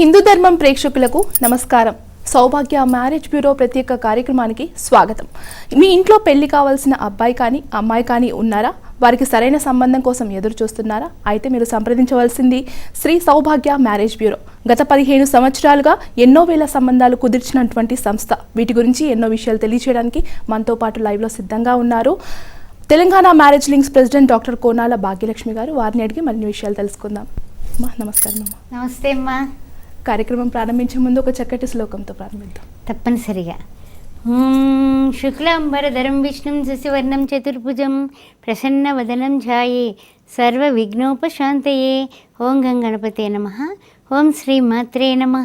హిందూ ధర్మం ప్రేక్షకులకు నమస్కారం. సౌభాగ్య మ్యారేజ్ బ్యూరో ప్రత్యేక కార్యక్రమానికి స్వాగతం. మీ ఇంట్లో పెళ్ళి కావాల్సిన అబ్బాయి కానీ అమ్మాయి కానీ ఉన్నారా? వారికి సరైన సంబంధం కోసం ఎదురు చూస్తున్నారా అయితే మీరు సంప్రదించవలసింది శ్రీ సౌభాగ్య మ్యారేజ్ బ్యూరో. గత పదిహేను సంవత్సరాలుగా ఎన్నో వేల సంబంధాలు కుదిర్చినటువంటి సంస్థ. వీటి గురించి ఎన్నో విషయాలు తెలియచేయడానికి మనతో పాటు లైవ్లో సిద్ధంగా ఉన్నారు. Telangana marriage links president doctor Konala Bhagyalakshmi garu. వారిని అడిగి మరిన్ని విషయాలు తెలుసుకుందాం. అమ్మా నమస్కారం అమ్మా. నమస్తే అమ్మా. కార్యక్రమం ప్రారంభించే ముందు ఒక చక్కటి శ్లోకంతో ప్రారంభిద్దాం. తప్పనిసరిగా. శుక్లాంబరధరం విష్ణుం శశివర్ణం చతుర్భుజం ప్రసన్న వదనం ఝాయే సర్వ విఘ్నోపశాంతయే ఓం గంగణపతే నమ. ఓం శ్రీ మాత్రే నమ.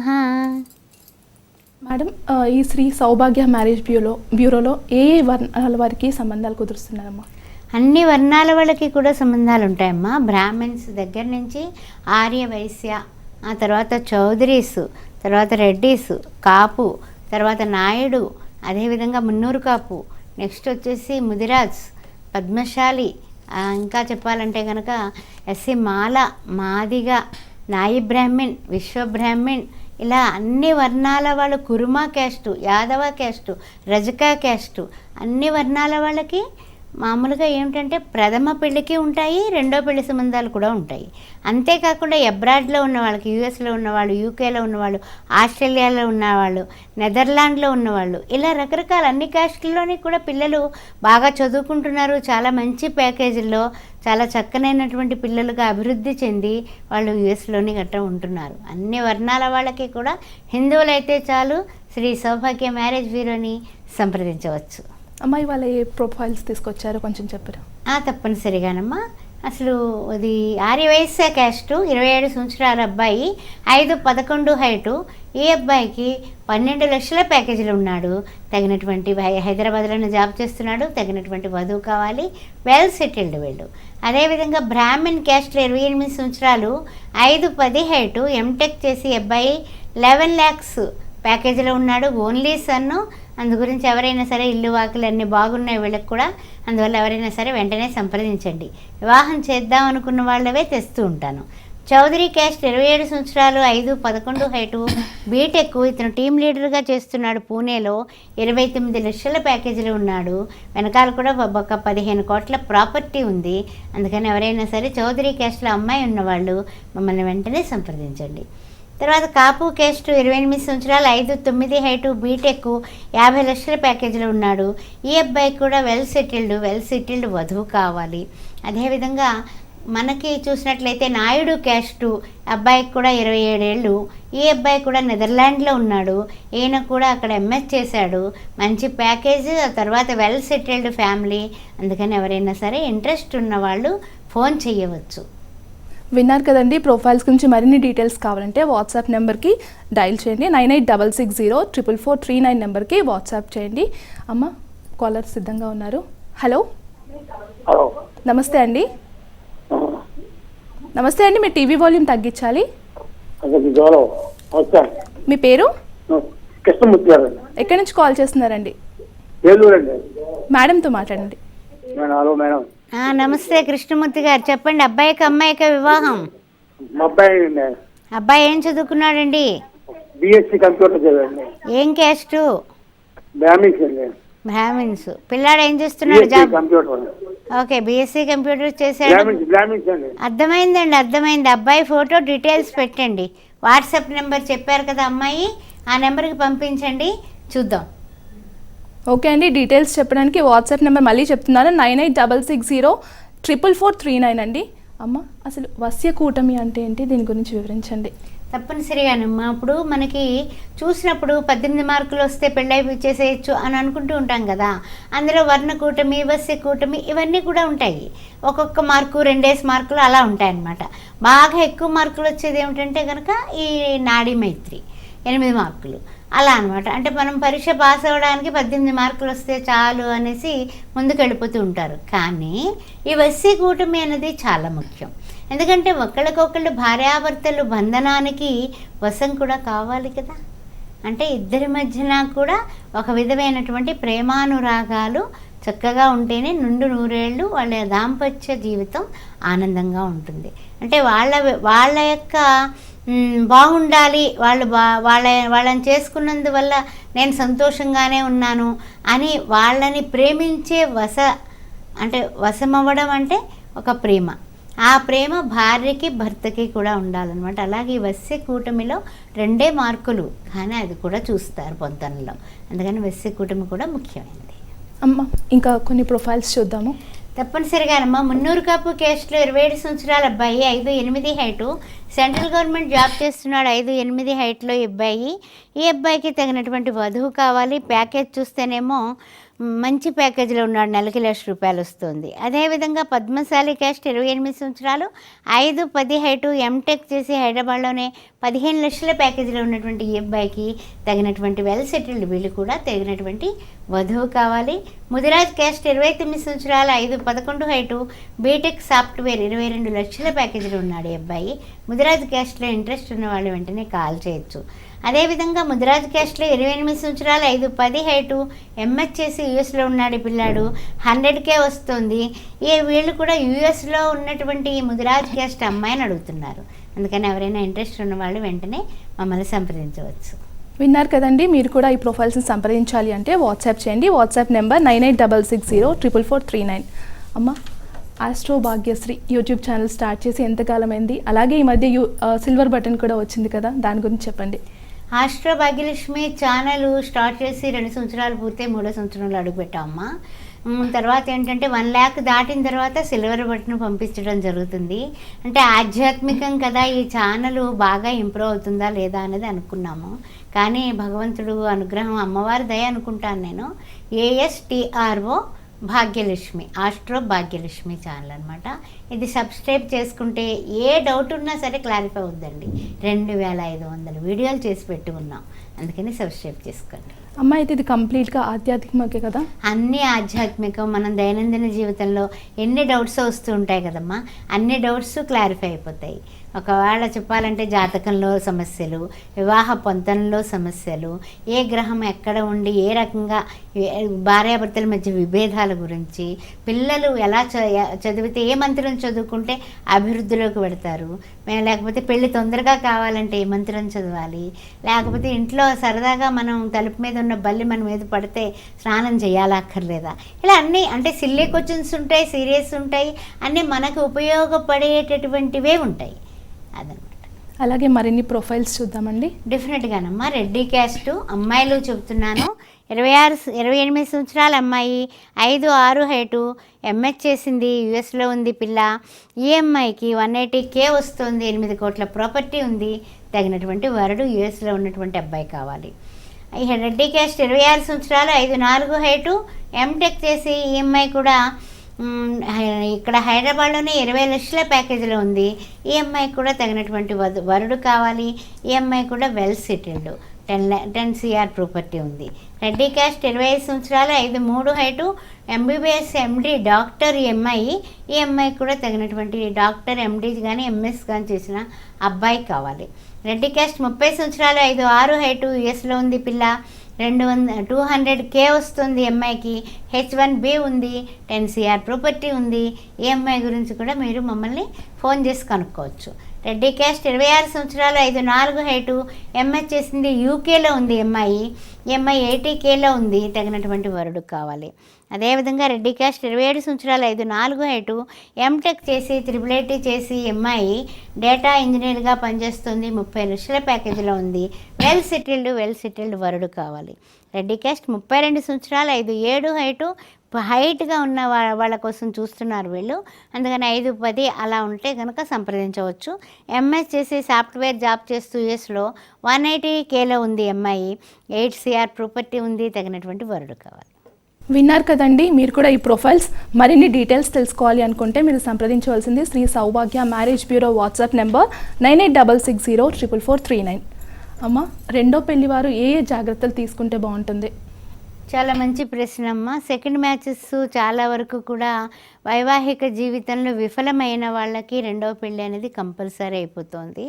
మేడం ఈ శ్రీ సౌభాగ్య మ్యారేజ్ బ్యూరో బ్యూరోలో ఏ ఏ వర్ణాల వారికి సంబంధాలు కుదురుస్తున్నారమ్మా అన్ని వర్ణాల వాళ్ళకి కూడా సంబంధాలు ఉంటాయమ్మా. బ్రాహ్మిన్స్ దగ్గర నుంచి ఆర్య వైశ్య ఆ తర్వాత చౌదరీస్ తర్వాత రెడ్డీస్ కాపు తర్వాత నాయుడు అదేవిధంగా మున్నూరు కాపు. నెక్స్ట్ వచ్చేసి ముదిరాజ్ పద్మశాలి. ఇంకా చెప్పాలంటే కనుక ఎస్సి మాల మాదిగ నాయి బ్రాహ్మిన్ విశ్వబ్రాహ్మిణ్ ఇలా అన్ని వర్ణాల వాళ్ళు Kuruma caste Yadava caste Rajaka caste అన్ని వర్ణాల వాళ్ళకి మామూలుగా ఏమిటంటే ప్రథమ పెళ్ళికి ఉంటాయి రెండో పెళ్ళి సంబంధాలు కూడా ఉంటాయి. అంతేకాకుండా అబ్రాడ్లో ఉన్న వాళ్ళకి యూఎస్లో ఉన్నవాళ్ళు యూకేలో ఉన్నవాళ్ళు ఆస్ట్రేలియాలో ఉన్నవాళ్ళు నెదర్లాండ్లో ఉన్నవాళ్ళు ఇలా రకరకాల అన్ని కాస్ట్లలోని కూడా పిల్లలు బాగా చదువుకుంటున్నారు. చాలా మంచి ప్యాకేజీల్లో చాలా చక్కనైనటువంటి పిల్లలుగా అభివృద్ధి చెంది వాళ్ళు యుఎస్లోని గట్రా ఉంటున్నారు. అన్ని వర్ణాల వాళ్ళకి కూడా హిందువులైతే చాలు శ్రీ సౌభాగ్య మ్యారేజ్ బ్యూరోని సంప్రదించవచ్చు. అమ్మాయి వాళ్ళ ఏ ప్రొఫైల్స్ తీసుకొచ్చారో కొంచెం చెప్పరా? ఆ, తప్పనిసరిగానమ్మా. అసలు అది ఆర్యవైశ్య క్యాస్ట్ ఇరవై ఏడు సంవత్సరాల అబ్బాయి ఐదు పదకొండు హైటు ఈ అబ్బాయికి పన్నెండు లక్షల ప్యాకేజీలు ఉన్నాడు. తగినటువంటి హైదరాబాద్లోనే జాబ్ చేస్తున్నాడు. తగినటువంటి వధువు కావాలి. వెల్ సెటిల్డ్ వీళ్ళు అదేవిధంగా బ్రాహ్మణ్ క్యాస్ట్లో ఇరవై ఎనిమిది సంవత్సరాలు ఐదు పది హైటు ఎంటెక్ చేసి అబ్బాయి లెవెన్ ల్యాక్స్ ప్యాకేజీలో ఉన్నాడు. ఓన్లీ సన్ను అందు గురించి ఎవరైనా సరే ఇల్లు వాకిలు అన్నీ బాగున్నాయి వీళ్ళకి కూడా అందువల్ల ఎవరైనా సరే వెంటనే సంప్రదించండి. వివాహం చేద్దాం అనుకున్న వాళ్ళవే తెస్తూ ఉంటాను. చౌదరి క్యాస్ట్ ఇరవై ఏడు సంవత్సరాలు ఐదు పదకొండు హైటు బీటెక్ ఇతను టీం లీడర్గా చేస్తున్నాడు పూణేలో. ఇరవై తొమ్మిది లక్షల ప్యాకేజీలు ఉన్నాడు. వెనకాల కూడా ఒక- ఒక పదిహేను కోట్ల ప్రాపర్టీ ఉంది. అందుకని ఎవరైనా సరే చౌదరి క్యాస్ట్లో అమ్మాయి ఉన్నవాళ్ళు మమ్మల్ని వెంటనే సంప్రదించండి. తర్వాత కాపు కేస్టు ఇరవై ఎనిమిది సంవత్సరాలు ఐదు తొమ్మిది హైటు బీటెక్ యాభై లక్షల ప్యాకేజీలో ఉన్నాడు. ఈ అబ్బాయి కూడా వెల్ సెటిల్డ్ వెల్ సెటిల్డ్ వధువు కావాలి. అదేవిధంగా మనకి చూసినట్లయితే నాయుడు క్యాస్టు అబ్బాయికి కూడా ఇరవై ఏడేళ్ళు. ఈ అబ్బాయి కూడా నెదర్లాండ్లో ఉన్నాడు. ఈయన కూడా అక్కడ ఎంఎస్ చేశాడు. మంచి ప్యాకేజ్ ఆ తర్వాత వెల్ సెటిల్డ్ ఫ్యామిలీ. అందుకని ఎవరైనా సరే ఇంట్రెస్ట్ ఉన్నవాళ్ళు ఫోన్ చేయవచ్చు. విన్నారు కదండి ప్రొఫైల్స్ గురించి మరిన్ని డీటెయిల్స్ కావాలంటే వాట్సాప్ నెంబర్కి డైల్ చేయండి. Nine eight double six zero triple four three nine నెంబర్కి వాట్సాప్ చేయండి. అమ్మ కాలర్ సిద్ధంగా ఉన్నారు. హలో హలో నమస్తే అండి. నమస్తే అండి మీ టీవీ వాల్యూమ్ తగ్గించాలి? మీ పేరు? కృష్ణమూర్తి గారు. ఎక్కడి నుంచి కాల్ చేస్తున్నారండి? మేడంతో మాట్లాడండి. Hello madam. నమస్తే కృష్ణమూర్తి గారు. చెప్పండి అబ్బాయికి అమ్మాయికి వివాహం? అబ్బాయి అబ్బాయి ఏం చదువుకున్నాడండి? BSc computer చదివండి. ఏం క్యాస్టు? బ్రాహ్మిన్స్ అండి. బ్రాహ్మిన్స్. పిల్లాడు ఏం చేస్తున్నాడు job? Computer. Okay BSc computer చేశాడు. అర్థమైందండి అర్థమైంది. అబ్బాయి ఫోటో డీటెయిల్స్ పెట్టండి. వాట్సాప్ నెంబర్ చెప్పారు కదా అమ్మాయి. ఆ నెంబర్కి పంపించండి. చూద్దాం. ఓకే అండి డీటెయిల్స్ చెప్పడానికి వాట్సాప్ నెంబర్ మళ్ళీ చెప్తున్నాను nine eight double six zero triple four three nine అండి. అమ్మ అసలు వస్య కూటమి అంటే ఏంటి? దీని గురించి వివరించండి. తప్పనిసరిగానమ్మా అప్పుడు మనకి చూసినప్పుడు పద్దెనిమిది మార్కులు వస్తే పెళ్ళై చేసేయచ్చు అని అనుకుంటూ ఉంటాం కదా. అందులో వర్ణ కూటమి వస్య కూటమి ఇవన్నీ కూడా ఉంటాయి. ఒక్కొక్క మార్కు రెండేసి మార్కులు అలా ఉంటాయన్నమాట. బాగా ఎక్కువ మార్కులు వచ్చేది ఏమిటంటే కనుక ఈ నాడీ మైత్రి ఎనిమిది మార్కులు. అలా అనమాట అంటే మనం పరీక్ష పాస్ అవ్వడానికి పద్దెనిమిది మార్కులు వస్తే చాలు అనేసి ముందుకు వెళ్ళిపోతూ ఉంటారు. కానీ ఈ వస్సీ కూటమి అనేది చాలా ముఖ్యం. ఎందుకంటే ఒకళ్ళకొకళ్ళు భార్యాభర్తలు బంధనానికి వశం కూడా కావాలి కదా. అంటే ఇద్దరి మధ్యన కూడా ఒక విధమైనటువంటి ప్రేమానురాగాలు చక్కగా ఉంటేనే నుండు నూరేళ్ళు వాళ్ళ దాంపత్య జీవితం ఆనందంగా ఉంటుంది. అంటే వాళ్ళ వాళ్ళ యొక్క బాగుండాలి. వాళ్ళు బా వాళ్ళ వాళ్ళని చేసుకున్నందువల్ల నేను సంతోషంగానే ఉన్నాను అని వాళ్ళని ప్రేమించే వశ అంటే వశమవ్వడం అంటే ఒక ప్రేమ. ఆ ప్రేమ భార్యకి భర్తకి కూడా ఉండాలన్నమాట. అలాగే ఈ వస్య కూటమిలో రెండే మార్కులు. కానీ అది కూడా చూస్తారు పొంతనలో అందుకని వస్య కూటమి కూడా ముఖ్యమైనది. అమ్మ ఇంకా కొన్ని ప్రొఫైల్స్ చూద్దాము. తప్పనిసరిగానమ్మా మున్నూరు కాపు కేసులో ఇరవై ఏడు సంవత్సరాల అబ్బాయి ఐదు ఎనిమిది హైటు. సెంట్రల్ గవర్నమెంట్ జాబ్ చేస్తున్నాడు ఐదు ఎనిమిది హైట్లో ఈ అబ్బాయి. ఈ అబ్బాయికి తగినటువంటి వధువు కావాలి. ప్యాకేజ్ చూస్తేనేమో మంచి ప్యాకేజీలో ఉన్నాడు నెలకి లక్ష రూపాయలు వస్తుంది. అదేవిధంగా పద్మశాలి క్యాస్ట్ ఇరవై ఎనిమిది సంవత్సరాలు ఐదు పది హైటు ఎంటెక్ చేసి హైదరాబాద్లోనే పదిహేను లక్షల ప్యాకేజీలో ఉన్నటువంటి ఈ అబ్బాయికి తగినటువంటి వెల్ సెటిల్డ్ వీళ్ళు కూడా తగినటువంటి వధువు కావాలి. ముదిరాజ్ క్యాస్ట్ ఇరవై తొమ్మిది సంవత్సరాలు ఐదు పదకొండు హైటు బీటెక్ సాఫ్ట్వేర్ ఇరవై రెండు లక్షల ప్యాకేజీలో ఉన్నాడు ఈ అబ్బాయి. ముదిరాజ్ క్యాస్ట్లో ఇంట్రెస్ట్ ఉన్న వాళ్ళు వెంటనే కాల్ చేయొచ్చు. అదేవిధంగా ముదిరాజ్ క్యాస్ట్లో ఇరవై ఎనిమిది సంవత్సరాలు ఐదు పది హైటు ఎంఎస్ చేసి యూఎస్లో ఉన్నాడు పిల్లాడు. హండ్రెడ్కే వస్తుంది. ఈ వీళ్ళు కూడా యూఎస్లో ఉన్నటువంటి ఈ ముదిరాజ్ క్యాస్ట్ అమ్మాయిని అడుగుతున్నారు. అందుకని ఎవరైనా ఇంట్రెస్ట్ ఉన్న వాళ్ళు వెంటనే మమ్మల్ని సంప్రదించవచ్చు. విన్నారు కదండి మీరు కూడా ఈ ప్రొఫైల్స్ని సంప్రదించాలి అంటే వాట్సాప్ చేయండి. WhatsApp number nine eight double six zero triple four three nine. అమ్మ astro Bhagyashri YouTube channel start చేసి ఎంతకాలమైంది? అలాగే ఈ మధ్య యూ సిల్వర్ బటన్ కూడా వచ్చింది కదా దాని గురించి చెప్పండి. ఆస్ట్రో భాగ్యలక్ష్మి ఛానల్ స్టార్ట్ చేసి రెండు సంవత్సరాలు పూర్తయి మూడో సంవత్సరంలో అడుగుపెట్టామమ్మా తర్వాత ఏంటంటే వన్ ల్యాక్ దాటిన తర్వాత సిల్వర్ బటన్ పంపించడం జరుగుతుంది. అంటే ఆధ్యాత్మికం కదా ఈ ఛానల్ బాగా ఇంప్రూవ్ అవుతుందా లేదా అనేది అనుకున్నాము. కానీ భగవంతుడు అనుగ్రహం అమ్మవారి దయ అనుకుంటాను నేను. ASTRO Bhagyalakshmi astro Bhagyalakshmi channel అనమాట ఇది సబ్స్క్రైబ్ చేసుకుంటే ఏ డౌట్ ఉన్నా సరే క్లారిఫై అవుద్దండి. రెండు వేల ఐదు వందల వీడియోలు చేసి పెట్టుకున్నాం అందుకని సబ్స్క్రైబ్ చేసుకోండి. అమ్మ అయితే ఇది కంప్లీట్గా ఆధ్యాత్మికమే కదా? అన్ని ఆధ్యాత్మికం. మనం దైనందిన జీవితంలో ఎన్ని డౌట్స్ వస్తూ ఉంటాయి కదమ్మా? అన్ని డౌట్స్ క్లారిఫై అయిపోతాయి. ఒకవేళ చెప్పాలంటే జాతకంలో సమస్యలు వివాహ పొంతనలో సమస్యలు ఏ గ్రహం ఎక్కడ ఉండి ఏ రకంగా భార్యాభర్తల మధ్య విభేదాల గురించి పిల్లలు ఎలా చ- చదివితే ఏ మంత్రం చదువుకుంటే అభివృద్ధిలోకి పెడతారు మేము లేకపోతే పెళ్ళి తొందరగా కావాలంటే ఏ మంత్రం చదవాలి లేకపోతే ఇంట్లో సరదాగా మనం తలుపు మీద ఉన్న బల్లి మన మీద పడితే స్నానం చేయాలక్కర్లేదా? ఇలా అన్నీ అంటే సిల్లీ క్వశ్చన్స్ ఉంటాయి సీరియస్ ఉంటాయి అన్నీ మనకు ఉపయోగపడేటటువంటివే ఉంటాయి. అదనమాట. అలాగే మరిన్ని ప్రొఫైల్స్ చూద్దామండి. డెఫినెట్గానమ్మా రెడ్డి క్యాస్ట్ అమ్మాయిలు చెప్తున్నాను ఇరవై ఆరు ఇరవై ఎనిమిది సంవత్సరాల అమ్మాయి ఐదు ఆరు హైటు ఎంఎస్ చేసింది యుఎస్లో ఉంది పిల్ల. ఈ అమ్మాయికి వన్ ఎయిటీ కే వస్తుంది ఎనిమిది కోట్ల ప్రాపర్టీ ఉంది. తగినటువంటి వరుడు యుఎస్లో ఉన్నటువంటి అబ్బాయి కావాలి. రెడ్డి క్యాస్ట్ ఇరవై ఆరు సంవత్సరాలు ఐదు నాలుగు హైటు ఎంటెక్ చేసి ఈ అమ్మాయి కూడా ఇక్కడ హైదరాబాద్లోనే ఇరవై లక్షల ప్యాకేజీలో ఉంది. ఈ అమ్మాయి కూడా తగినటువంటి వధు వరుడు కావాలి. ఈ అమ్మాయి కూడా well settled ten ten CR property ఉంది. రెడ్డి క్యాస్ట్ ఇరవై ఐదు సంవత్సరాలు ఐదు మూడు హైటు ఎంబీబీఎస్ ఎండి డాక్టర్ ఎంఐ ఈ అమ్మాయి కూడా తగినటువంటి డాక్టర్ ఎండి కానీ ఎంఎస్ కానీ చేసిన అబ్బాయి కావాలి. రెడ్డి క్యాస్ట్ ముప్పై సంవత్సరాలు ఐదు ఆరు హైటు యుఎస్లో ఉంది పిల్ల. రెండు వంద టూ హండ్రెడ్ కే వస్తుంది ఎంఐకి హెచ్ వన్ బి ఉంది టెన్ సిఆర్ ప్రాపర్టీ ఉంది. ఈఎంఐ గురించి కూడా మీరు మమ్మల్ని ఫోన్ చేసి కనుక్కోవచ్చు. రెడ్డి క్యాస్ట్ ఇరవై ఆరు సంవత్సరాలు ఐదు నాలుగు హైటు. ఎంఐ చేసింది యూకేలో ఉంది ఎంఐ ఎంఐ ఎయిటీ కేలో ఉంది. తగినటువంటి వరుడు కావాలి. అదేవిధంగా రెడ్డి క్యాస్ట్ ఇరవై ఏడు సంవత్సరాలు ఐదు నాలుగు హైటు ఎంటెక్ చేసి త్రిబుల్ ఐటీ చేసి ఎంఐ డేటా ఇంజనీర్గా పనిచేస్తుంది. ముప్పై లక్షల ప్యాకేజీలో ఉంది. వెల్ సెటిల్డ్ వెల్ సెటిల్డ్ వరుడు కావాలి. రెడ్డి క్యాస్ట్ ముప్పై రెండు సంవత్సరాలు ఐదు ఏడు హైటు హైట్గా ఉన్న వా- వాళ్ళ కోసం చూస్తున్నారు వీళ్ళు. అందుకని ఐదు పది అలా ఉంటే కనుక సంప్రదించవచ్చు. ఎంఎస్ చేసి సాఫ్ట్వేర్ జాబ్ చేస్తూ యూఎస్లో వన్ ఎయిటీ కేలో ఉంది ఎంఐ ఎయిట్ సిఆర్ ప్రాపర్టీ ఉంది. తగినటువంటి వరుడు కావాలి. విన్నారు కదండి మీరు కూడా ఈ ప్రొఫైల్స్ మరిన్ని డీటెయిల్స్ తెలుసుకోవాలి అనుకుంటే మీరు సంప్రదించవలసింది Shri Soubhagya marriage bureau WhatsApp number nine eight double six zero triple four three nine. అమ్మ రెండో పెళ్ళి వారు ఏ ఏ జాగ్రత్తలు తీసుకుంటే బాగుంటుంది? చాలా మంచి ప్రశ్న అమ్మ సెకండ్ మ్యాచెస్ చాలా వరకు కూడా వైవాహిక జీవితంలో విఫలమైన వాళ్ళకి రెండవ పెళ్ళి అనేది కంపల్సరీ అయిపోతుంది.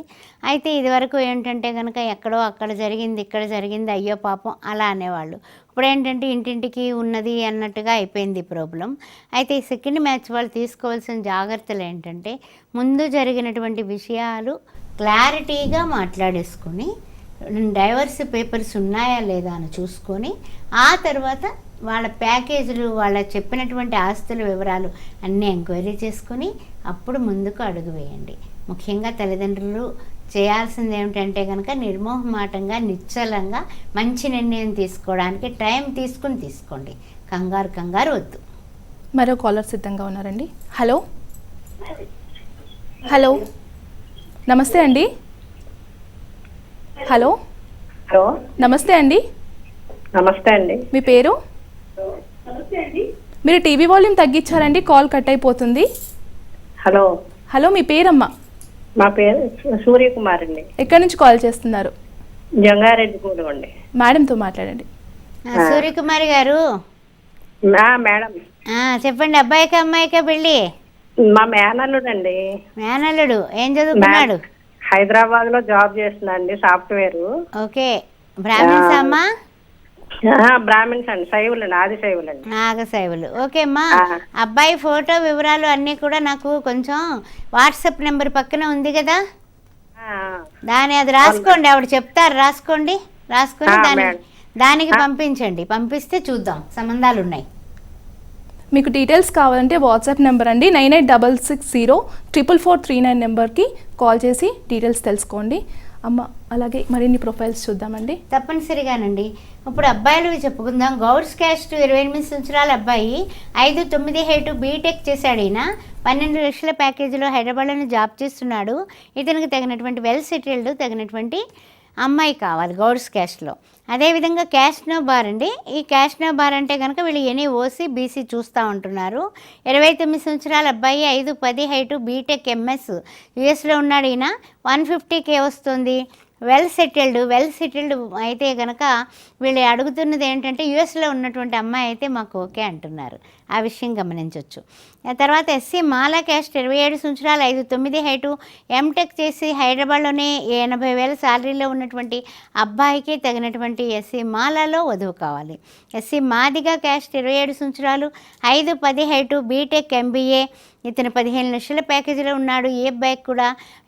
అయితే ఇదివరకు ఏంటంటే కనుక ఎక్కడో అక్కడ జరిగింది ఇక్కడ జరిగింది అయ్యో పాపం అలా అనేవాళ్ళు. ఇప్పుడు ఏంటంటే ఇంటింటికి ఉన్నది అన్నట్టుగా అయిపోయింది ప్రాబ్లం అయితే ఈ సెకండ్ మ్యాచ్ వాళ్ళు తీసుకోవాల్సిన జాగ్రత్తలు ఏంటంటే ముందు జరిగినటువంటి విషయాలు క్లారిటీగా మాట్లాడేసుకుని డైవర్స్ పేపర్స్ ఉన్నాయా లేదా అని చూసుకొని ఆ తర్వాత వాళ్ళ ప్యాకేజీలు వాళ్ళ చెప్పినటువంటి ఆస్తుల వివరాలు అన్నీ ఎంక్వైరీ చేసుకొని అప్పుడు ముందుకు అడుగు వేయండి. ముఖ్యంగా తల్లిదండ్రులు చేయాల్సింది ఏమిటంటే కనుక నిర్మోహమాటంగా నిశ్చలంగా మంచి నిర్ణయం తీసుకోవడానికి టైం తీసుకుని తీసుకోండి. కంగారు కంగారు వద్దు. మరో కాలర్ సిద్ధంగా ఉన్నారండి. హలో? హలో? నమస్తే అండి. హలో? హలో? నమస్తే అండి. నమస్తే అండి. మీ పేరు? మీరు టీవీ వాల్యూమ్ తగ్గించారండి కాల్ కట్ అయిపోతుంది. హలో? హలో మీ పేరమ్మా? మా పేరు సూర్యకుమార్ అండి. ఎక్కడి నుంచి కాల్ చేస్తున్నారు? జంగారెడ్డి కూడా అండి. మేడంతో మాట్లాడండి. ఆ, సూర్యకుమారి గారు. మేడం. ఆ, చెప్పండి అబ్బాయికా అమ్మాయికా పెళ్ళి? మా మేనల్లుడు అండి మేనల్లుడు ఏం చదువుకున్నాడు? హైదరాబాద్లో జాబ్ చేస్తున్నాండి సాఫ్ట్వేర్. ఓకే. బ్రాహ్మణ్స్ అమ్మా? బ్రాహ్మిన్స్ అండి శైవులండి ఆది శైవులండి. నాగశైవులు ఓకే అమ్మా. అబ్బాయి ఫోటో వివరాలు అన్నీ కూడా నాకు కొంచెం వాట్సాప్ నెంబర్ పక్కన ఉంది కదా? దాని అది రాసుకోండి ఆవిడ చెప్తారు రాసుకోండి రాసుకొని దానికి. దానికి పంపించండి. పంపిస్తే చూద్దాం సంబంధాలు ఉన్నాయి మీకు డీటెయిల్స్ కావాలంటే వాట్సాప్ నెంబర్ అండి. Nine eight double six zero triple four three nine నెంబర్కి కాల్ చేసి డీటెయిల్స్ తెలుసుకోండి. అమ్మ అలాగే మరిన్ని ప్రొఫైల్స్ చూద్దామండి. తప్పనిసరిగానండి. ఇప్పుడు అబ్బాయిలు చెప్పుకుందాం. గౌడ్స్ క్యాస్ట్ ఇరవై ఎనిమిది సంవత్సరాల అబ్బాయి ఐదు తొమ్మిది హేటు బీటెక్ చేశాడు ఈయన. పన్నెండు లక్షల ప్యాకేజీలో హైదరాబాద్లోనే జాబ్ చేస్తున్నాడు. ఇతనికి తగినటువంటి వెల్ సెటిల్డ్ తగినటువంటి అమ్మాయి కావాలి గౌడ్స్ క్యాస్ట్లో అదేవిధంగా క్యాష్ బార్ అండి. ఈ క్యాష్ బార్ అంటే కనుక వీళ్ళు ఎనీ ఓసీ బీసీ చూస్తూ ఉంటున్నారు. ఇరవై తొమ్మిది సంవత్సరాల అబ్బాయి ఐదు పది హైటు బీటెక్ ఎంఎస్ యుఎస్లో ఉన్నాడు ఈయన. వన్ ఫిఫ్టీ కే వస్తుంది. వెల్ సెటిల్డ్ వెల్ సెటిల్డ్ అయితే కనుక వీళ్ళు అడుగుతున్నది ఏంటంటే యుఎస్లో ఉన్నటువంటి అమ్మాయి అయితే మాకు ఓకే అంటున్నారు. ఆ విషయం గమనించవచ్చు తర్వాత ఎస్సీ మాలా క్యాస్ట్ ఇరవై ఏడు సంవత్సరాలు ఐదు తొమ్మిది హైటు ఎంటెక్ చేసి హైదరాబాద్లోనే ఎనభై వేల శాలరీలో ఉన్నటువంటి అబ్బాయికి తగినటువంటి ఎస్సీ మాలాలో వధువు కావాలి. ఎస్సీ మాదిగా క్యాస్ట్ ఇరవై ఏడు సంవత్సరాలు ఐదు పది హైటు బీటెక్ ఎంబీఏ ఇతను పదిహేను లక్షల ప్యాకేజీలో ఉన్నాడు. ఏ అబ్బాయికి కూడా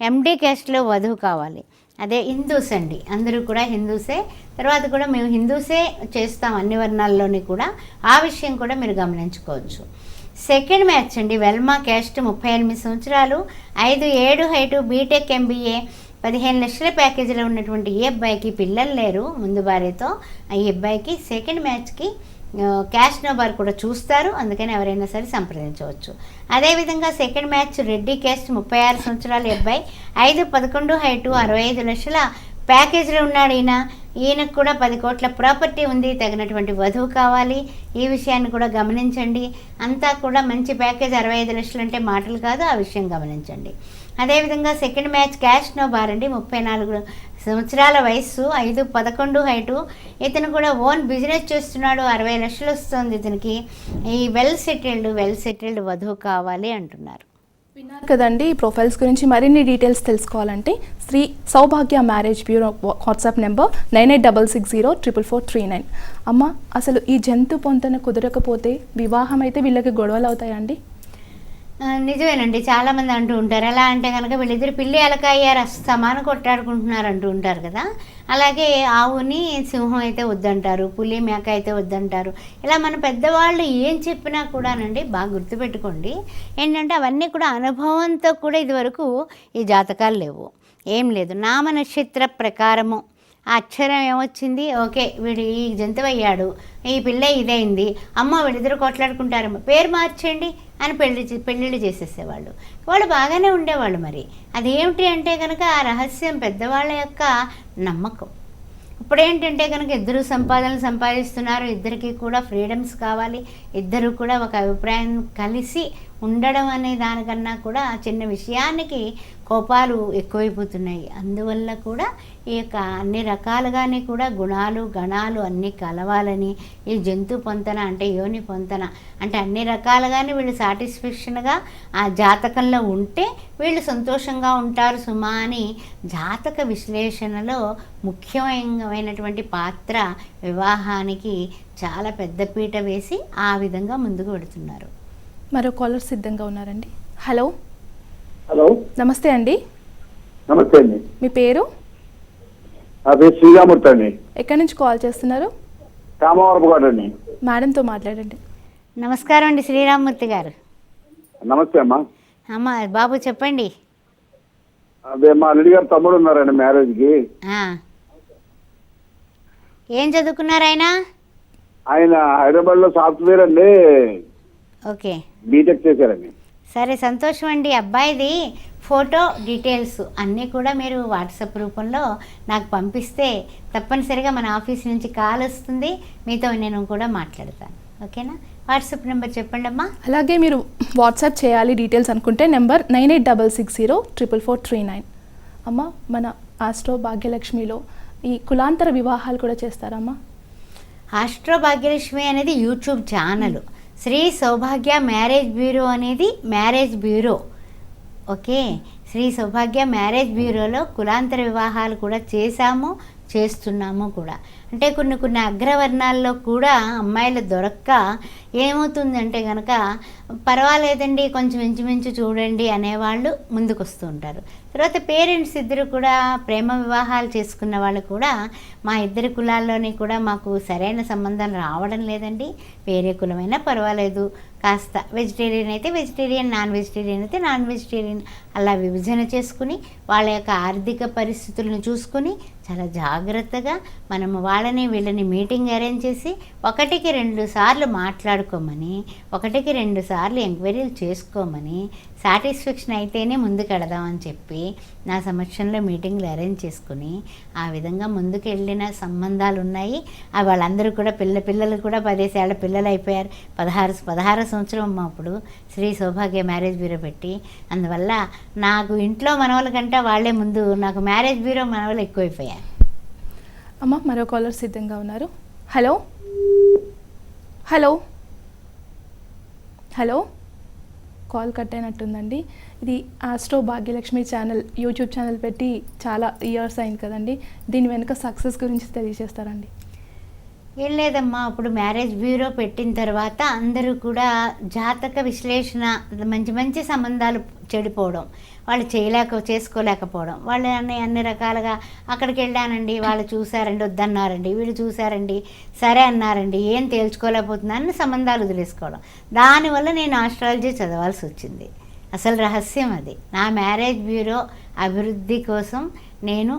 ఎండీ క్యాస్ట్లో వధువు కావాలి. అదే హిందూస్ అండి. అందరూ కూడా హిందూసే. తర్వాత కూడా మేము హిందూసే చేస్తాం అన్ని వర్ణాల్లోని కూడా. ఆ విషయం కూడా మీరు గమనించుకోవచ్చు. సెకండ్ మ్యాచ్ అండి. వెల్మా క్యాస్ట్ ముప్పై ఎనిమిది సంవత్సరాలు. ఐదు ఏడు హైటు బీటెక్ ఎంబీఏ. పదిహేను లక్షల ప్యాకేజీలో ఉన్నటువంటి ఏ అబ్బాయికి పిల్లలు లేరు. ముందు భార్యతో. ఈ అబ్బాయికి సెకండ్ మ్యాచ్కి ఆ, క్యాష్ నోబార్ కూడా చూస్తారు. అందుకని ఎవరైనా సరే సంప్రదించవచ్చు. అదేవిధంగా సెకండ్ మ్యాచ్ రెడ్డి క్యాస్ట్ ముప్పై ఆరు సంవత్సరాల అబ్బాయి ఐదు పదకొండు హైటు అరవై ఐదు లక్షల ప్యాకేజీలో ఉన్నాడు ఈయన. ఈయనకు కూడా పది కోట్ల ప్రాపర్టీ ఉంది తగినటువంటి వధువు కావాలి. ఈ విషయాన్ని కూడా గమనించండి. అంతా కూడా మంచి ప్యాకేజ్ అరవై ఐదు లక్షలు అంటే మాటలు కాదు ఆ విషయం గమనించండి. అదేవిధంగా సెకండ్ మ్యాచ్ క్యాష్ నో బారండి ముప్పై నాలుగు సంవత్సరాల వయస్సు ఐదు పదకొండు హైటు. ఇతను కూడా ఓన్ బిజినెస్ చేస్తున్నాడు. అరవై లక్షలు వస్తుంది ఇతనికి. ఈ వెల్ సెటిల్డ్ వెల్ సెటిల్డ్ వధువు కావాలి అంటున్నారు. విన్నారు కదండి ఈ ప్రొఫైల్స్ గురించి మరిన్ని డీటెయిల్స్ తెలుసుకోవాలంటే Shri Soubhagya marriage bureau WhatsApp number nine eight double six zero triple four three nine అమ్మ అసలు ఈ జంతు పొంతన కుదరకపోతే వివాహం అయితే వీళ్ళకి గొడవలు అవుతాయండి నిజమేనండి. చాలామంది అంటూ ఉంటారు. ఎలా అంటే కనుక వీళ్ళిద్దరు పిల్లి ఎలక అయ్యారు సమానం కొట్టాడుకుంటున్నారు అంటూ ఉంటారు కదా. అలాగే ఆవుని సింహం అయితే వద్దంటారు పులి మేక అయితే వద్దంటారు. ఇలా మన పెద్దవాళ్ళు ఏం చెప్పినా కూడానండి బాగా గుర్తుపెట్టుకోండి. ఏంటంటే అవన్నీ కూడా అనుభవంతో కూడా ఇదివరకు ఈ జాతకాలు లేవు. ఏం లేదు. నామ నక్షత్ర ప్రకారము ఆ అక్షరం ఏమొచ్చింది? ఓకే వీడు ఈ జంతువు అయ్యాడు ఈ పిల్ల ఇదైంది. అమ్మ వీళ్ళిద్దరు కొట్లాడుకుంటారమ్మ పేరు మార్చండి అని పెళ్ళి చే- పెళ్ళిళ్ళు చేసేసేవాళ్ళు. వాళ్ళు బాగానే ఉండేవాళ్ళు మరి. అదేమిటి అంటే కనుక ఆ రహస్యం పెద్దవాళ్ళ యొక్క నమ్మకం. ఇప్పుడు ఏంటంటే కనుక ఇద్దరు సంపాదనలు సంపాదిస్తున్నారు. ఇద్దరికి కూడా ఫ్రీడమ్స్ కావాలి. ఇద్దరు కూడా ఒక అభిప్రాయం కలిసి ఉండడం అనే దానికన్నా కూడా చిన్న విషయానికి కోపాలు ఎక్కువైపోతున్నాయి. అందువల్ల కూడా ఈ యొక్క అన్ని రకాలుగానే కూడా గుణాలు గణాలు అన్నీ కలవాలని ఈ జంతు పొంతన అంటే యోని పొంతన అంటే అన్ని రకాలుగానే వీళ్ళు సాటిస్ఫాక్షన్గా ఆ జాతకంలో ఉంటే వీళ్ళు సంతోషంగా ఉంటారు సుమా అని జాతక విశ్లేషణలో ముఖ్యమైనటువంటి పాత్ర వివాహానికి చాలా పెద్ద పీట వేసి ఆ విధంగా ముందుకు పెడుతున్నారు మరో కాలర్ సిద్ధంగా ఉన్నారండి. హలో. హలో. నమస్తే అండి. నమస్తే అండి. మీ పేరు? నా పేరు శ్రీరామూర్తి అండి. ఎక్కడి నుంచి కాల్ చేస్తున్నారు? అండి. మేడంతో మాట్లాడండి. నమస్కారం అండి శ్రీరామ్మూర్తి గారు. నమస్తే అమ్మా. అమ్మ బాబు చెప్పండి. అదే మా అల్లుడి గారు తమ్ముడు ఉన్నారండి మ్యారేజ్కి. ఆ. ఏం చదువుకున్నారు ఆయన? ఆయన హైదరాబాద్లో సాఫ్ట్వేర్ అండి. ఓకే. బీటెక్ చేశారండి. సరే సంతోషం అండి. అబ్బాయిది ఫోటో డీటెయిల్స్ అన్నీ కూడా మీరు వాట్సాప్ రూపంలో నాకు పంపిస్తే తప్పనిసరిగా మన ఆఫీస్ నుంచి కాల్ వస్తుంది. మీతో నేను కూడా మాట్లాడతాను. ఓకేనా? వాట్సాప్ నెంబర్ చెప్పండి అమ్మా అలాగే మీరు వాట్సాప్ చేయాలి డీటెయిల్స్ అనుకుంటే number nine eight double six zero triple four three nine. అమ్మ మన ఆస్ట్రో భాగ్యలక్ష్మిలో ఈ కులాంతర వివాహాలు కూడా చేస్తారమ్మా. ఆస్ట్రో భాగ్యలక్ష్మి అనేది YouTube channel. Shri Soubhagya marriage bureau అనేది marriage bureau. Okay? Shri Soubhagya marriage బ్యూరోలో కులాంతర వివాహాలు కూడా చేశాము చేస్తున్నాము కూడా. అంటే కొన్ని కొన్ని అగ్రవర్ణాల్లో కూడా అమ్మాయిలు దొరక్క ఏమవుతుందంటే కనుక పర్వాలేదండి కొంచెం ఇంచుమించు చూడండి అనేవాళ్ళు ముందుకు వస్తుంటారు తర్వాత పేరెంట్స్ ఇద్దరు కూడా ప్రేమ వివాహాలు చేసుకున్న వాళ్ళు కూడా మా ఇద్దరి కులాల్లోని కూడా మాకు సరైన సంబంధం రావడం లేదండి. వేరే కులమైనా పర్వాలేదు. కాస్త వెజిటేరియన్ అయితే వెజిటేరియన్ నాన్ వెజిటేరియన్ అయితే నాన్ వెజిటేరియన్ అలా విభజన చేసుకుని వాళ్ళ యొక్క ఆర్థిక పరిస్థితులను చూసుకుని చాలా జాగ్రత్తగా మనం వాళ్ళని వీళ్ళని మీటింగ్ అరేంజ్ చేసి ఒకటికి రెండు సార్లు మాట్లాడుకోమని ఒకటికి రెండు సార్లు ఎంక్వైరీలు చేసుకోమని సాటిస్ఫాక్షన్ అయితేనే ముందుకెడదామని చెప్పి నా సమక్షంలో మీటింగ్లు అరేంజ్ చేసుకుని ఆ విధంగా ముందుకెళ్ళిన సంబంధాలు ఉన్నాయి ఆ వాళ్ళందరూ కూడా పిల్ల పిల్లలు కూడా పదేసేళ్ళ పిల్లలు అయిపోయారు. పదహారు పదహారు సంవత్సరం అమ్మ అప్పుడు శ్రీ సౌభాగ్య మ్యారేజ్ బ్యూరో పెట్టి అందువల్ల నాకు ఇంట్లో మనవల కంటే వాళ్ళే ముందు నాకు మ్యారేజ్ బ్యూరో మనవలు ఎక్కువైపోయారు. అమ్మ మరో కాలర్ సిద్ధంగా ఉన్నారు. Hello? Hello? Hello? Call cut అయినట్టుందండి. ఇది astro Bhagyalakshmi channel YouTube channel పెట్టి చాలా ఇయర్స్ అయింది కదండి. దీని వెనుక సక్సెస్ గురించి తెలియజేస్తారండి. ఏం లేదమ్మా అప్పుడు మ్యారేజ్ బ్యూరో పెట్టిన తర్వాత అందరూ కూడా జాతక విశ్లేషణ మంచి మంచి సంబంధాలు చెడిపోవడం వాళ్ళు చేయలేక చేసుకోలేకపోవడం వాళ్ళు అన్ని అన్ని రకాలుగా అక్కడికి వెళ్ళానండి వాళ్ళు చూసారండి వద్దన్నారండి వీళ్ళు చూసారండి సరే అన్నారండి ఏం తేల్చుకోలేకపోతున్నారని సంబంధాలు వదిలేసుకోవడం. దానివల్ల నేను ఆస్ట్రాలజీ చదవాల్సి వచ్చింది. అసలు రహస్యం అది. నా మ్యారేజ్ బ్యూరో అభివృద్ధి కోసం నేను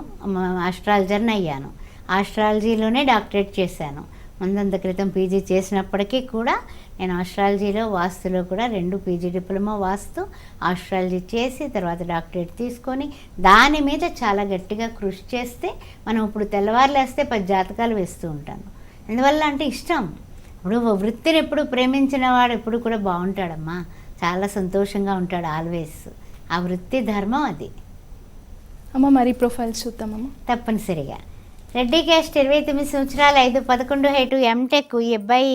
ఆస్ట్రాలజర్ని అయ్యాను. ఆస్ట్రాలజీలోనే డాక్టరేట్ చేశాను. ముందంత క్రితం పీజీ చేసినప్పటికీ కూడా నేను ఆస్ట్రాలజీలో వాస్తులో కూడా రెండు పీజీ డిప్లొమా వాస్తు ఆస్ట్రాలజీ చేసి తర్వాత డాక్టరేట్ తీసుకొని దాని మీద చాలా గట్టిగా కృషి చేస్తే మనం ఇప్పుడు తెల్లవారులేస్తే పది జాతకాలు వేస్తూ ఉంటాను. ఎందువల్ల అంటే ఇష్టం. ఇప్పుడు వృత్తిని ఎప్పుడు ప్రేమించిన వాడు ఎప్పుడు కూడా బాగుంటాడమ్మా. చాలా సంతోషంగా ఉంటాడు ఆల్వేస్. ఆ వృత్తి ధర్మం అది. అమ్మ మరి ప్రొఫైల్స్ చూద్దామమ్మ తప్పనిసరిగా. రెడ్డి క్యాస్ట్ ఇరవై తొమ్మిది సంవత్సరాలు ఐదు పదకొండు హైటు ఎంటెక్ ఈ అబ్బాయి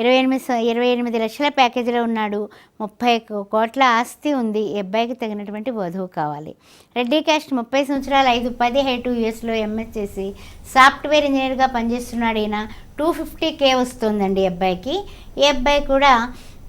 ఇరవై ఎనిమిది ఇరవై ఎనిమిది లక్షల ప్యాకేజీలో ఉన్నాడు. ముప్పై కోట్ల ఆస్తి ఉంది. ఈ అబ్బాయికి తగినటువంటి వధువు కావాలి. రెడ్డి క్యాస్ట్ ముప్పై సంవత్సరాలు ఐదు పది హైటు యూఎస్లో ఎంఎస్ చేసి సాఫ్ట్వేర్ ఇంజనీర్గా పనిచేస్తున్నాడు ఈయన. టూ ఫిఫ్టీ కే వస్తుందండి అబ్బాయికి. ఈ అబ్బాయి కూడా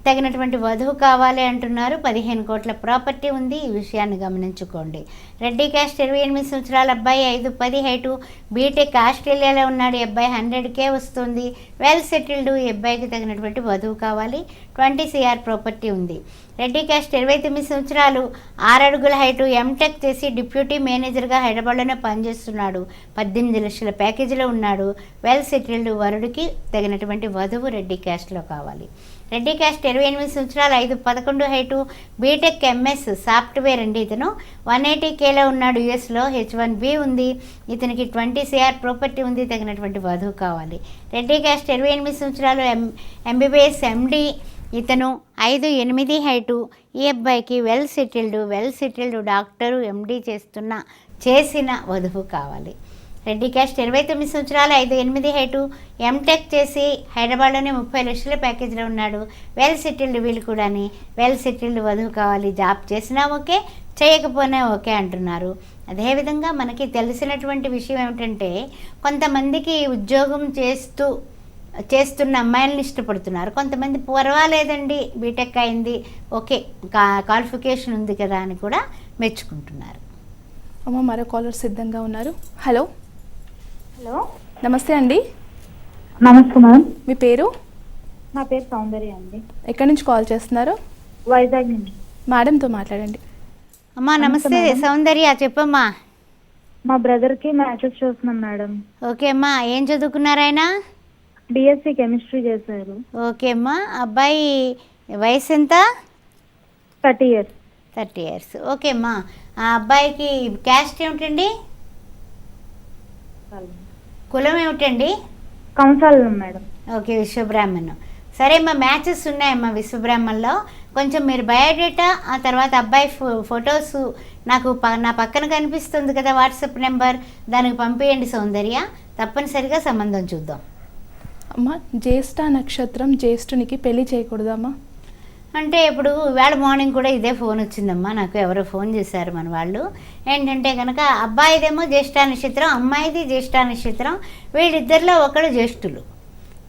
తగినటువంటి వధువు కావాలి అంటున్నారు. పదిహేను కోట్ల ప్రాపర్టీ ఉంది. ఈ విషయాన్ని గమనించుకోండి. రెడ్డి క్యాస్ట్ ఇరవై ఎనిమిది సంవత్సరాల అబ్బాయి ఐదు పది హైటు బీటెక్ ఆస్ట్రేలియాలో ఉన్నాడు. ఈ అబ్బాయి హండ్రెడ్ కే వస్తుంది. Well settled. ఈ అబ్బాయికి తగినటువంటి వధువు కావాలి. ట్వంటీ సిఆర్ ప్రాపర్టీ ఉంది. రెడ్డి క్యాస్ట్ ఇరవై తొమ్మిది సంవత్సరాలు. ఆరు అడుగుల హైటు ఎంటెక్ చేసి డిప్యూటీ మేనేజర్గా హైదరాబాద్లోనే పనిచేస్తున్నాడు. పద్దెనిమిది లక్షల ప్యాకేజీలో ఉన్నాడు. వెల్ సెటిల్డ్ వరుడికి తగినటువంటి వధువు రెడ్డి క్యాస్ట్లో కావాలి. రెడ్డి క్యాస్ట్ ఇరవై ఎనిమిది సంవత్సరాలు ఐదు పదకొండు హైటు బీటెక్ ఎంఎస్ సాఫ్ట్వేర్ అండి ఇతను. వన్ ఎయిటీ కేలో ఉన్నాడు యుఎస్లో హెచ్ వన్ బి ఉంది. ఇతనికి ట్వంటీ సిఆర్ ప్రాపర్టీ ఉంది తగినటువంటి వధువు కావాలి. రెడ్డి క్యాస్ట్ ఇరవై ఎనిమిది సంవత్సరాలు ఎం ఎంబీబీఎస్ ఎండి ఇతను ఐదు ఎనిమిది హైటు ఈ అబ్బాయికి well settled well settled doctor MD చేస్తున్న చేసిన వధువు కావాలి. రెడ్డి క్యాస్ట్ ఇరవై తొమ్మిది సంవత్సరాలు ఐదు ఎనిమిది హైటు. ఎంటెక్ చేసి హైదరాబాద్లోనే ముప్పై లక్షల ప్యాకేజీలో ఉన్నాడు. వెల్ సెటిల్డ్ వీళ్ళు కూడాని. వెల్ సెటిల్డ్ వధువు కావాలి జాబ్ చేసినా ఓకే చేయకపోయినా ఓకే అంటున్నారు. అదేవిధంగా మనకి తెలిసినటువంటి విషయం ఏమిటంటే కొంతమందికి ఉద్యోగం చేస్తూ చేస్తున్న అమ్మాయిలను ఇష్టపడుతున్నారు. కొంతమంది పర్వాలేదండి బీటెక్ అయింది ఓకే కా క్వాలిఫికేషన్ ఉంది కదా అని కూడా మెచ్చుకుంటున్నారు. అమ్మ మరో కాలర్ సిద్ధంగా ఉన్నారు. హలో. హలో. నమస్తే అండి. నమస్తే మేడం మీ పేరు? నా పేరు సౌందర్య అండి. ఎక్కడి నుంచి కాల్ చేస్తున్నారు? వైజాగ్ నుంచి మేడంతో మాట్లాడండి. అమ్మా నమస్తే సౌందర్య చెప్పమ్మా. మా బ్రదర్కి మ్యాచెస్ చూస్తున్నాం మేడం. ఓకే అమ్మా ఏం చదువుకున్నారు ఆయన? బిఎస్సి కెమిస్ట్రీ చేశారు. ఓకే అమ్మా అబ్బాయి వయసు ఎంత? Thirty years. Thirty years. Okay అమ్మా ఆ అబ్బాయికి క్యాస్ట్ ఏమిటండి? కులం ఏమిటండి? కౌన్సాలం మేడం. ఓకే విశ్వబ్రాహ్మణ్. సరే అమ్మా మ్యాచెస్ ఉన్నాయమ్మా విశ్వబ్రాహ్మణ్లో కొంచెం మీరు బయోడేటా ఆ తర్వాత అబ్బాయి ఫో ఫొటోస్ నాకు ప- నా పక్కన కనిపిస్తుంది కదా వాట్సాప్ నెంబర్. దానికి పంపించండి సౌందర్య. తప్పనిసరిగా సంబంధం చూద్దాం. అమ్మ జ్యేష్ఠ నక్షత్రం జ్యేష్ఠునికి పెళ్ళి చేయకూడదమ్మా. అంటే ఇప్పుడు వేళ మార్నింగ్ కూడా ఇదే ఫోన్ వచ్చిందమ్మా. నాకు ఎవరో ఫోన్ చేశారు మన వాళ్ళు. ఏంటంటే కనుక అబ్బాయిదేమో జ్యేష్ఠ నక్షత్రం అమ్మాయిది జ్యేష్ఠ నక్షత్రం వీళ్ళిద్దరిలో ఒకడు జ్యేష్ఠులు.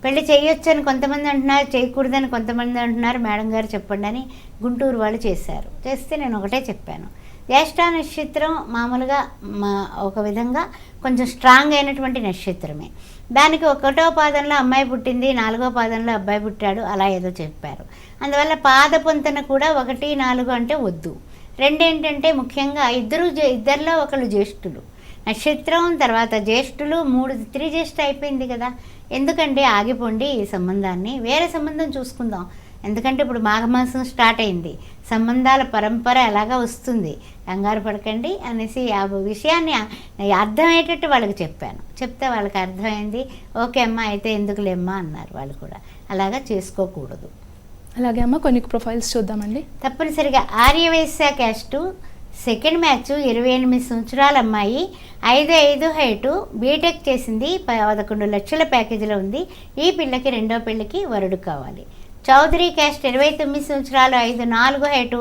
పెళ్ళి చేయొచ్చని కొంతమంది అంటున్నారు చేయకూడదని కొంతమంది అంటున్నారు. మేడం గారు చెప్పండి అని గుంటూరు వాళ్ళు చేశారు. చేస్తే నేను ఒకటే చెప్పాను. జ్యేష్ఠ నక్షత్రం మామూలుగా మా ఒక విధంగా కొంచెం స్ట్రాంగ్ అయినటువంటి నక్షత్రమే. దానికి ఒకటో పాదంలో అమ్మాయి పుట్టింది నాలుగో పాదంలో అబ్బాయి పుట్టాడు అలా ఏదో చెప్పారు. అందువల్ల పాద పొంతన కూడా ఒకటి నాలుగు అంటే వద్దు. రెండేంటంటే ముఖ్యంగా ఇద్దరు జే- ఇద్దరిలో ఒకళ్ళు జ్యేష్ఠులు. నక్షత్రం తర్వాత జ్యేష్ఠులు మూడు త్రిజ్యేష్ఠ అయిపోయింది కదా. ఎందుకంటే ఆగిపోండి ఈ సంబంధాన్ని. వేరే సంబంధం చూసుకుందాం. ఎందుకంటే ఇప్పుడు మాఘమాసం స్టార్ట్ అయింది. సంబంధాల పరంపర ఎలాగా వస్తుంది? కంగారు పడకండి అనేసి ఆ విషయాన్ని అర్థమయ్యేటట్టు వాళ్ళకి చెప్పాను. చెప్తే వాళ్ళకి అర్థమైంది. ఓకే అమ్మా అయితే ఎందుకులేమ్మా అన్నారు వాళ్ళు కూడా. అలాగా చేసుకోకూడదు. అలాగే అమ్మ కొన్ని ప్రొఫైల్స్ చూద్దామండి. తప్పనిసరిగా ఆర్యవైశ్య క్యాస్టు సెకండ్ మ్యాచ్ ఇరవై ఎనిమిది సంవత్సరాల అమ్మాయి ఐదు ఐదు హైటు బీటెక్ చేసింది పదకొండు లక్షల ప్యాకేజీలో ఉంది. ఈ పిల్లకి రెండో పెళ్ళికి వరుడు కావాలి. చౌదరి క్యాస్ట్ ఇరవై తొమ్మిది సంవత్సరాలు ఐదు నాలుగు హైటు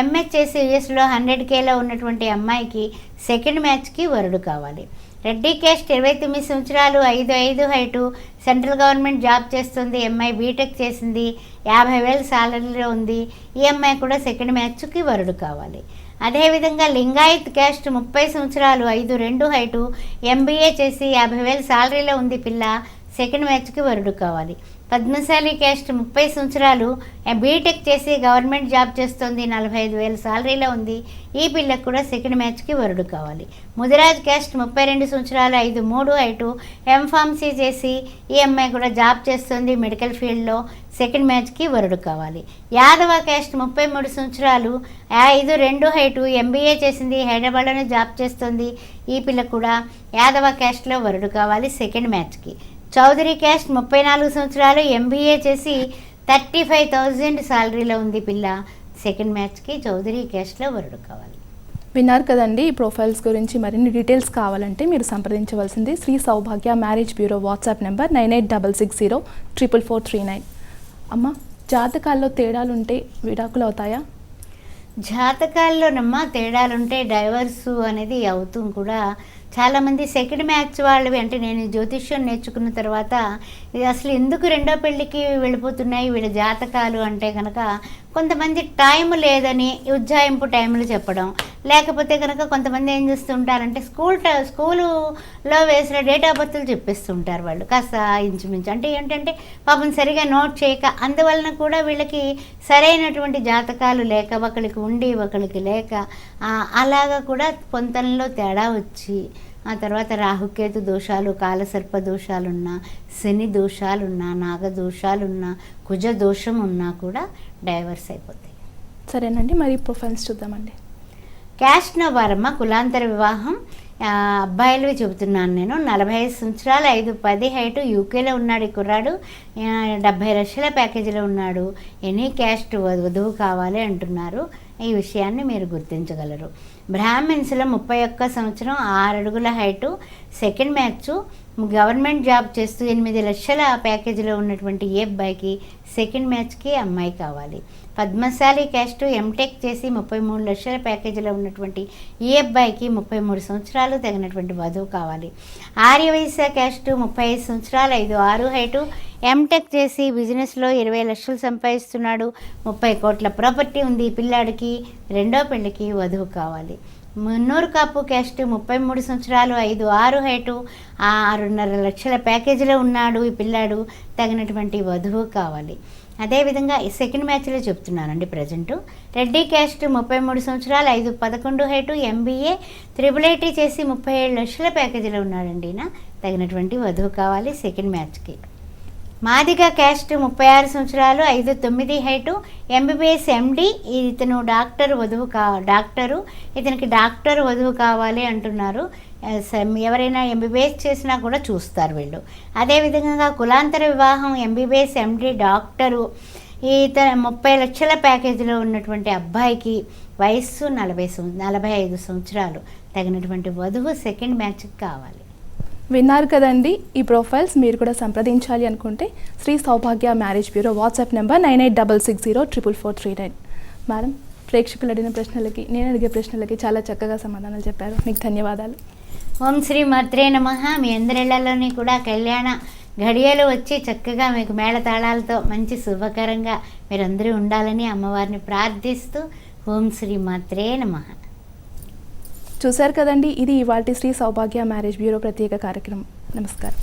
ఎంఎస్ యూఎస్లో హండ్రెడ్ కేలో ఉన్నటువంటి అమ్మాయికి సెకండ్ మ్యాచ్కి వరుడు కావాలి. రెడ్డి క్యాస్ట్ ఇరవై తొమ్మిది సంవత్సరాలు ఐదు ఐదు హైటు సెంట్రల్ గవర్నమెంట్ జాబ్ చేస్తుంది. ఎంఐ బీటెక్ చేసింది. యాభై వేల సాలరీలో ఉంది. ఈ అమ్మాయి కూడా సెకండ్ మ్యాచ్కి వరుడు కావాలి. అదేవిధంగా లింగాయత్ క్యాస్ట్ ముప్పై సంవత్సరాలు ఐదు రెండు హైటు ఎంబీఏ చేసి యాభై వేల సాలరీలో ఉంది పిల్ల సెకండ్ మ్యాచ్కి వరుడు కావాలి. పద్మశాలి క్యాస్ట్ ముప్పై సంవత్సరాలు బీటెక్ చేసి గవర్నమెంట్ జాబ్ చేస్తుంది నలభై ఐదు వేల సాలరీలో ఉంది. ఈ పిల్లకు కూడా సెకండ్ మ్యాచ్కి వరుడు కావాలి. ముదిరాజ్ క్యాస్ట్ ముప్పై రెండు సంవత్సరాలు ఐదు మూడు ఐటు ఎంఫార్మసీ చేసి ఈ అమ్మాయి కూడా జాబ్ చేస్తుంది మెడికల్ ఫీల్డ్లో సెకండ్ మ్యాచ్కి వరుడు కావాలి. యాదవ క్యాస్ట్ ముప్పై మూడు సంవత్సరాలు ఐదు రెండు హైటు ఎంబీఏ చేసింది హైదరాబాద్లోనే జాబ్ చేస్తుంది. ఈ పిల్ల కూడా యాదవ క్యాస్ట్లో వరుడు కావాలి సెకండ్ మ్యాచ్కి చౌదరి క్యాస్ట్ ముప్పై నాలుగు సంవత్సరాలు ఎంబీఏ చేసి థర్టీ ఫైవ్ థౌజండ్ శాలరీలో ఉంది పిల్ల. సెకండ్ మ్యాచ్కి చౌదరి క్యాస్ట్లో వరుడు కావాలి. విన్నారు కదండి ఈ ప్రొఫైల్స్ గురించి మరిన్ని డీటెయిల్స్ కావాలంటే మీరు సంప్రదించవలసింది Shri Soubhagya marriage bureau WhatsApp number nine eight double six zero triple four three nine. అమ్మ జాతకాల్లో తేడాలుంటే విడాకులు అవుతాయా జాతకాల్లోనమ్మా తేడాలుంటే డైవర్సు అనేది అవుతూ కూడా చాలామంది సెకండ్ మ్యాచ్ వాళ్ళు అంటే నేను జ్యోతిష్యం నేర్చుకున్న తర్వాత అసలు ఎందుకు రెండో పెళ్ళికి వెళ్ళిపోతున్నాయి వీళ్ళ జాతకాలు అంటే కనుక కొంతమంది టైం లేదని ఉజ్జాయింపు టైంలు చెప్పడం. లేకపోతే కనుక కొంతమంది ఏం చేస్తుంటారంటే స్కూల్ టై స్కూలులో వేసిన డేట్ ఆఫ్ బర్త్లు చెప్పిస్తుంటారు వాళ్ళు. కాస్త ఇంచుమించు. అంటే ఏంటంటే పాపం సరిగా నోట్ చేయక అందువలన కూడా వీళ్ళకి సరైనటువంటి జాతకాలు లేక ఒకరికి ఉండి ఒకరికి లేక అలాగా కూడా పొంతనలో తేడా వచ్చి ఆ తర్వాత రాహుకేతు దోషాలు కాలసర్ప దోషాలున్నా శని దోషాలున్నా నాగ దోషాలున్నా కుజ దోషం ఉన్నా కూడా డైవర్స్ అయిపోతాయి. సరేనండి మరి ప్రొఫైల్స్ చూద్దామండి. క్యాస్ట్ నవారమ్మ కులాంతర వివాహం ఆ, అబ్బాయిలవి చెబుతున్నాను నేను. నలభై ఐదు సంవత్సరాలు ఐదు పది హైటు యూకేలో ఉన్నాడు ఈ కుర్రాడు. డెబ్భై లక్షల ప్యాకేజీలో ఉన్నాడు. ఎనీ క్యాస్ట్ వధు- వధువు కావాలి అంటున్నారు. ఈ విషయాన్ని మీరు గుర్తించగలరు. బ్రాహ్మిన్స్లో ముప్పై ఒక్క సంవత్సరం ఆరు అడుగుల height second match government job చేస్తూ ఎనిమిది లక్షల ప్యాకేజీలో ఉన్నటువంటి ఏ అబ్బాయికి సెకండ్ మ్యాచ్కి అమ్మాయి కావాలి. పద్మశాలి క్యాస్ట్ ఎంటెక్ చేసి ముప్పై మూడు లక్షల ప్యాకేజీలో ఉన్నటువంటి ఈ అబ్బాయికి ముప్పై మూడు సంవత్సరాలు తగినటువంటి వధువు కావాలి. ఆర్యవైశ్య క్యాస్ట్ ముప్పై ఐదు సంవత్సరాలు ఐదు ఆరు హైటు ఎంటెక్ చేసి బిజినెస్లో ఇరవై లక్షలు సంపాదిస్తున్నాడు. ముప్పై కోట్ల ప్రాపర్టీ ఉంది. ఈ పిల్లాడికి రెండో పెళ్ళికి వధువు కావాలి. మున్నూరు కాపు క్యాస్ట్ ముప్పై మూడు సంవత్సరాలు ఐదు ఆరు హైటు ఆరున్నర లక్షల ప్యాకేజీలో ఉన్నాడు ఈ పిల్లాడు. తగినటువంటి వధువు కావాలి. అదేవిధంగా ఈ సెకండ్ మ్యాచ్లో చెప్తున్నానండి ప్రజెంటు రెడ్డి క్యాస్ట్ ముప్పై మూడు సంవత్సరాలు ఐదు పదకొండు హైటు ఎంబీఏ త్రిబుల్ ఐటీ చేసి ముప్పై ఏడు లక్షల ప్యాకేజీలో ఉన్నాడండి నా తగినటువంటి వధువు కావాలి సెకండ్ మ్యాచ్కి మాదిగ క్యాస్ట్ ముప్పై ఆరు సంవత్సరాలు ఐదు తొమ్మిది హైటు ఎంబీబీఎస్ ఎండి ఇతను డాక్టర్ వధువు కా డాక్టరు. ఇతనికి డాక్టర్ వధువు కావాలి అంటున్నారు. ఎవరైనా ఎంబీబీఎస్ చేసినా కూడా చూస్తారు వీళ్ళు. అదేవిధంగా కులాంతర వివాహం ఎంబీబీఎస్ ఎండి డాక్టరు. ఇతను ముప్పై లక్షల ప్యాకేజీలో ఉన్నటువంటి అబ్బాయికి వయస్సు నలభై నలభై ఐదు సంవత్సరాలు. తగినటువంటి వధువు సెకండ్ మ్యాచ్కి కావాలి. విన్నారు కదండి ఈ ప్రొఫైల్స్ మీరు కూడా సంప్రదించాలి అనుకుంటే Shri Soubhagya marriage bureau WhatsApp number nine eight double six zero triple four three nine. Madam ప్రేక్షకులు అడిగిన ప్రశ్నలకి నేను అడిగే ప్రశ్నలకి చాలా చక్కగా సమాధానాలు చెప్పారు. మీకు ధన్యవాదాలు. ఓం శ్రీ మత్రే నమ. మీ అందరిళ్ళలోని కూడా కళ్యాణ ఘడియలు వచ్చి చక్కగా మీకు మేళతాళాలతో మంచి శుభకరంగా మీరందరూ ఉండాలని అమ్మవారిని ప్రార్థిస్తూ ఓం శ్రీ మాత్రే నమ. చూశారు కదండి ఇది ఇవాల్టి శ్రీ సౌభాగ్య మ్యారేజ్ బ్యూరో ప్రత్యేక కార్యక్రమం. నమస్కారం.